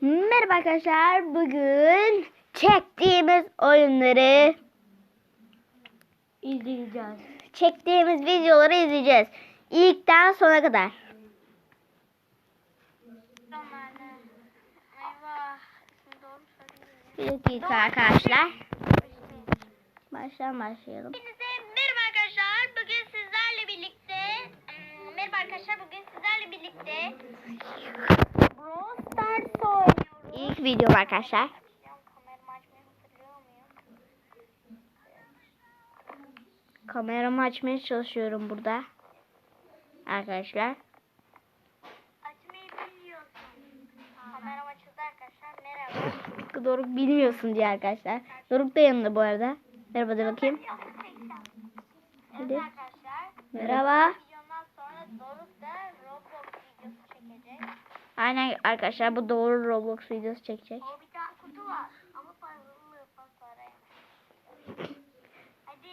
Merhaba arkadaşlar. Bugün çektiğimiz oyunları İzleyeceğiz. çektiğimiz videoları izleyeceğiz. İlkten sona kadar. Bir dakika arkadaşlar. Baştan başlayalım. Hepinize merhaba arkadaşlar. Bugün sizlerle birlikte ım, merhaba arkadaşlar. Bugün sizlerle birlikte Brawl Stars oynuyoruz. İlk video arkadaşlar. Kameramı açmaya çalışıyorum burada. Arkadaşlar. Açmayı. Merhaba. Doruk bilmiyorsun diye arkadaşlar. Doruk da yanında bu arada. Merhaba de bakayım. Hadi. Merhaba. Da çekecek. Aynen arkadaşlar bu doğru Roblox videosu çekecek. O bir tane kutu var. Ama pas paraya. Hadi.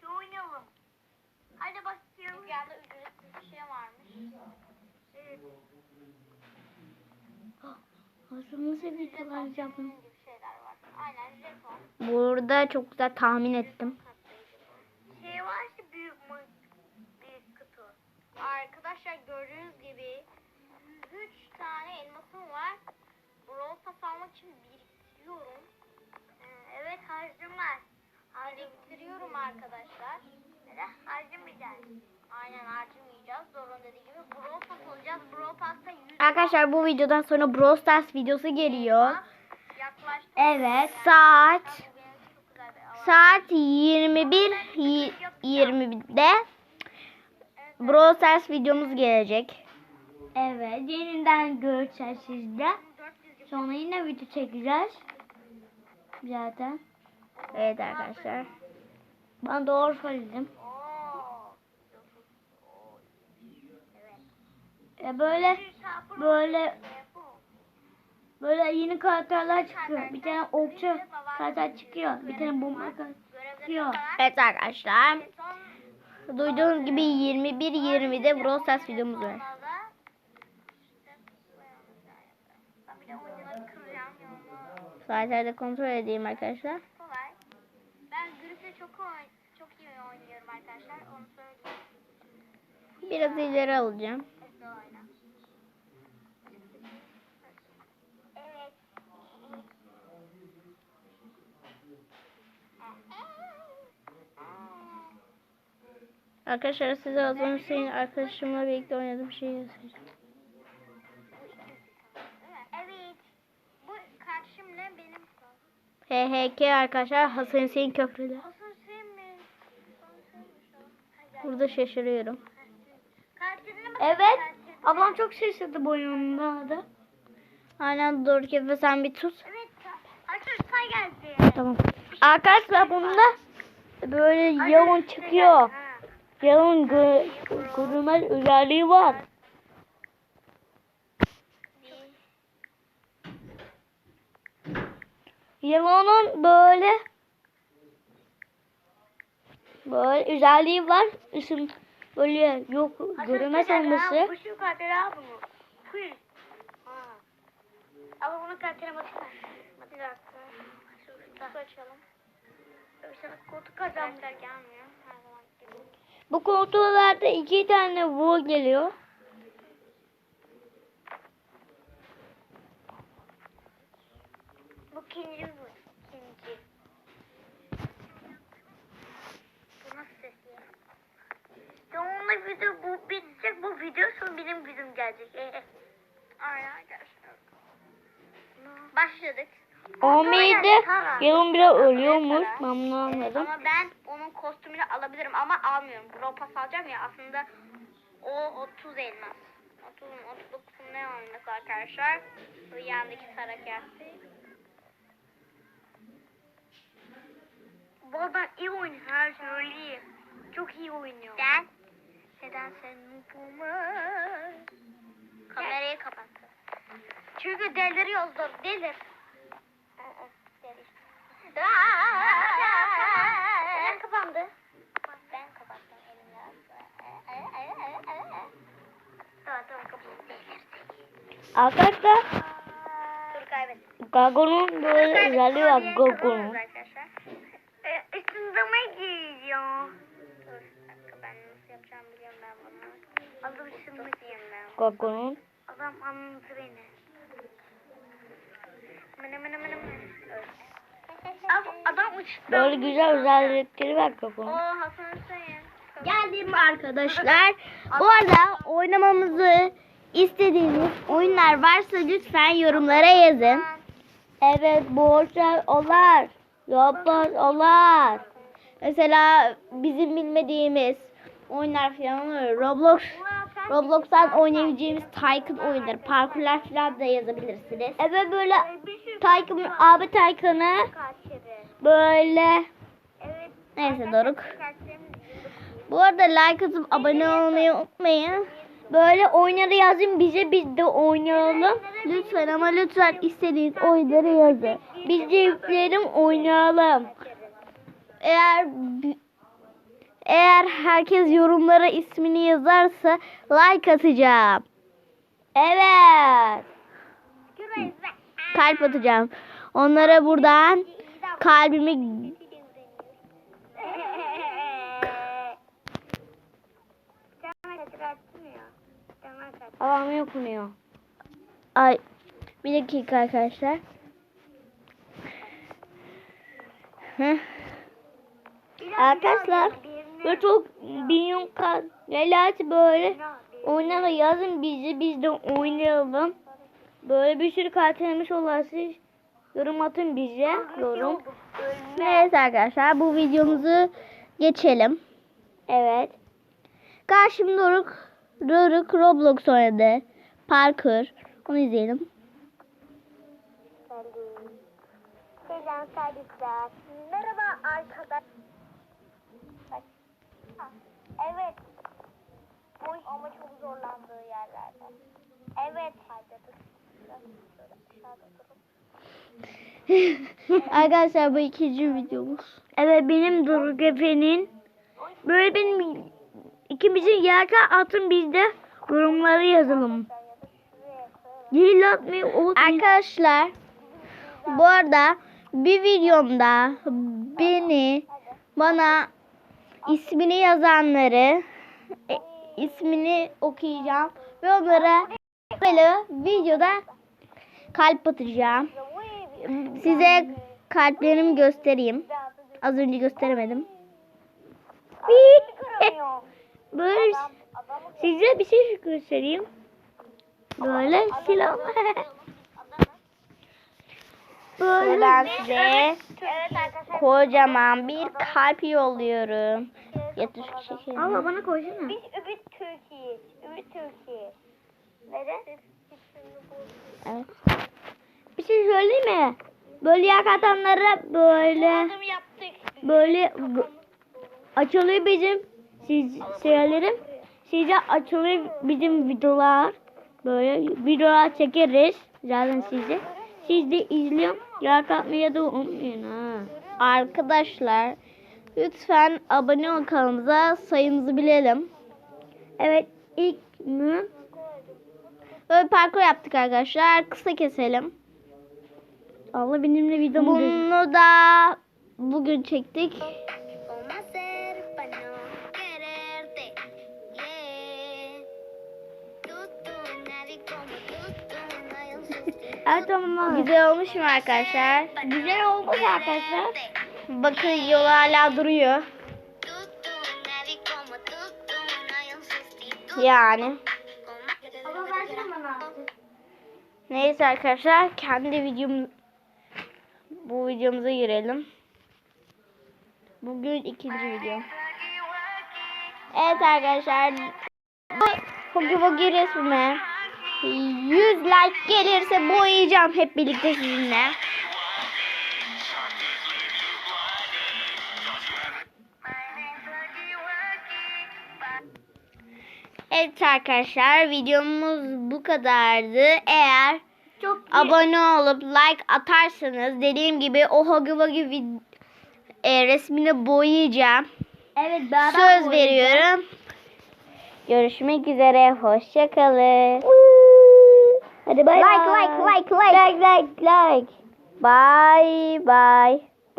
Şu oynayalım. Hadi başlayalım. Dünyada ücretsiz bir şey varmış. Evet. Nasıl. Aynen ücret var. Burada çok güzel tahmin ettim. Şey var ki büyük? Büyük kutu. Arkadaşlar gördüğünüz gibi 103 tane elmasım var. Brawl Pass almak için biriktiriyorum. Ee, evet harcım var. Biriktiriyorum arkadaşlar. Ve de harcamayacağız. Aynen harcamayacağız. Zorun dediği gibi Brawl Pass alacağız. Brawl Pass'ta 100 Arkadaşlar bu videodan sonra Brawl Stars videosu geliyor. yaklaştı. Evet saat saat 21 y- 20'de Brawl Stars videomuz gelecek. Evet, yeniden göreceğiz sizde. 400 Sonra yine video çekeceğiz. Zaten. Evet arkadaşlar. Ben doğru söyledim. E böyle böyle böyle yeni karakterler çıkıyor. Bir tane okçu karakter çıkıyor. Bir tane bomba çıkıyor. Evet arkadaşlar. Duyduğunuz gibi 21 20'de Brawl Stars videomuz var. Saatlerde kontrol edeyim arkadaşlar. Ben Griff'le çok çok iyi oynuyorum arkadaşlar. Onu söyleyeyim. Biraz ileri alacağım. Evet. Arkadaşlar size az önce senin arkadaşımla birlikte oynadığım şeyi göstereceğim. HHK arkadaşlar Hasan Hüseyin Köprü'de. Burada şaşırıyorum. Evet. Ablam çok şaşırdı bu oyunun da. Aynen doğru Efe sen bir tut. Evet. Arkadaşlar say geldi. Tamam. Arkadaşlar bunda böyle yavun çıkıyor. Ha. Yavun gö görünmez özelliği var. Yılanın böyle böyle özelliği var. Işın böyle yok görünmez olması. Bu şu bunu. Full. Ha. Ama. Şu kutu açalım. Mesela kutu kazanmışlar gelmiyor. Bu kontrollerde iki tane vur geliyor. Bu ikinci bu. İkinci. Bu nasıl ses ya? Ya onunla video bu bitecek. Bu video sonra benim videom gelecek. Ee, Aynen arkadaşlar. Başladık. Tara. Yavun biraz ölüyormuş. Ben bunu anladım. ama ben onun kostümünü alabilirim ama almıyorum. Brawl Pass alacağım ya aslında o 30 elmas. 30 mu 39 mu ne elmas arkadaşlar. Bu yandaki sarı geldi. Bu adam iyi oynuyor her söyleyeyim. Çok iyi oynuyor. Sen? Neden sen nupumu? Kamerayı kapattı. Çünkü deliriyoruz dur delir. Delir. Neden kapandı? Ben kapattım elimle. Tamam tamam kapattım. Arkadaşlar. Gago'nun böyle özelliği var Gago'nun. Arkadaşlar. Işınlama geliyor. Dur bir dakika ben nasıl yapacağımı biliyorum ben bunu. Adı ışınlık diyeyim ben. Gago'nun. Adam anladı beni. Mene mene mene mene. Evet. Adam uçtu. Böyle güzel özellikleri var Oo Gago'nun. Hasan Hüseyin. Geldim arkadaşlar. Bu arada oynamamızı istediğiniz oyunlar varsa lütfen yorumlara yazın. Evet borçlar olar. Yapar olar. Mesela bizim bilmediğimiz oyunlar falan olur. Roblox Roblox'tan oynayabileceğimiz Tycoon oyunları, parkurlar falan da yazabilirsiniz. Evet böyle Tycoon, abi Tycoon'ı böyle neyse Doruk. Bu arada like atıp abone olmayı unutmayın. Böyle oyunları yazın bize biz de oynayalım. Lütfen ama lütfen istediğiniz oyunları yazın. Biz de yükleyelim oynayalım. Eğer eğer herkes yorumlara ismini yazarsa like atacağım. Evet. Kalp atacağım. Onlara buradan kalbimi havamı okunuyor. Ay bir dakika arkadaşlar. Heh. Arkadaşlar Ve çok milyon. Nelati böyle oyunlara yazın bizi biz de oynayalım. Böyle bir sürü katilmiş olasınız. Yorum atın bize. Yorum. neyse arkadaşlar bu videomuzu geçelim. Evet. Karşım Doruk, Doruk Roblox oynadı. Parkur. Onu izleyelim. Merhaba arkadaş. Ha, Evet. Oy. Ama çok zorlandığı yerlerde. Evet. Aşağıda durun. arkadaşlar bu ikinci videomuz. Evet benim Doruk Efe'nin. Böyle benim ikimizin yerken atın biz de yorumları yazalım. Değil atmayı unutmayın. Arkadaşlar bu arada bir videomda beni bana ismini yazanları e, ismini okuyacağım ve onlara böyle videoda kalp atacağım. Size kalplerimi göstereyim. Az önce gösteremedim. Böyle size bir şey göstereyim. Böyle silah. Ben size Evet arkadaşlar. kocaman bir kalp yolluyorum. Şu şekeri. Ama bana koysana. Biz Ümit Türkiye. Ümit Türkiye. Neden? Evet. Bir şey söyleyeyim mi? Böyle yakatanlara böyle böyle açılıyor bizim siz söylerim. Size açılıyor bizim videolar. Böyle videolar çekeriz zaten size. Siz de izliyorum. Like atmayı da unutmayın ha. Arkadaşlar lütfen abone ol kanalımıza sayımızı bilelim. Evet ilk mü? Böyle parkur yaptık arkadaşlar. Kısa keselim. Allah benimle videomu. Bunu da bugün çektik. Evet tamam. Güzel. Olmuş mu arkadaşlar? Güzel olmuş arkadaşlar. Bakın yol hala duruyor. Yani. Ama. Neyse arkadaşlar kendi videom bu videomuza girelim. Bugün ikinci video. Evet arkadaşlar bu Hugi Hugi resmime 100 like gelirse boyayacağım hep birlikte sizinle. Evet arkadaşlar videomuz bu kadardı. Eğer Çok abone olup like atarsanız dediğim gibi o Hugi vid- e, resmini boyayacağım. Evet beraber Söz boyayacağız. veriyorum. Görüşmek üzere. Hoşçakalın. Hadi bay Like bay. like like like. Like like like. Bye bye.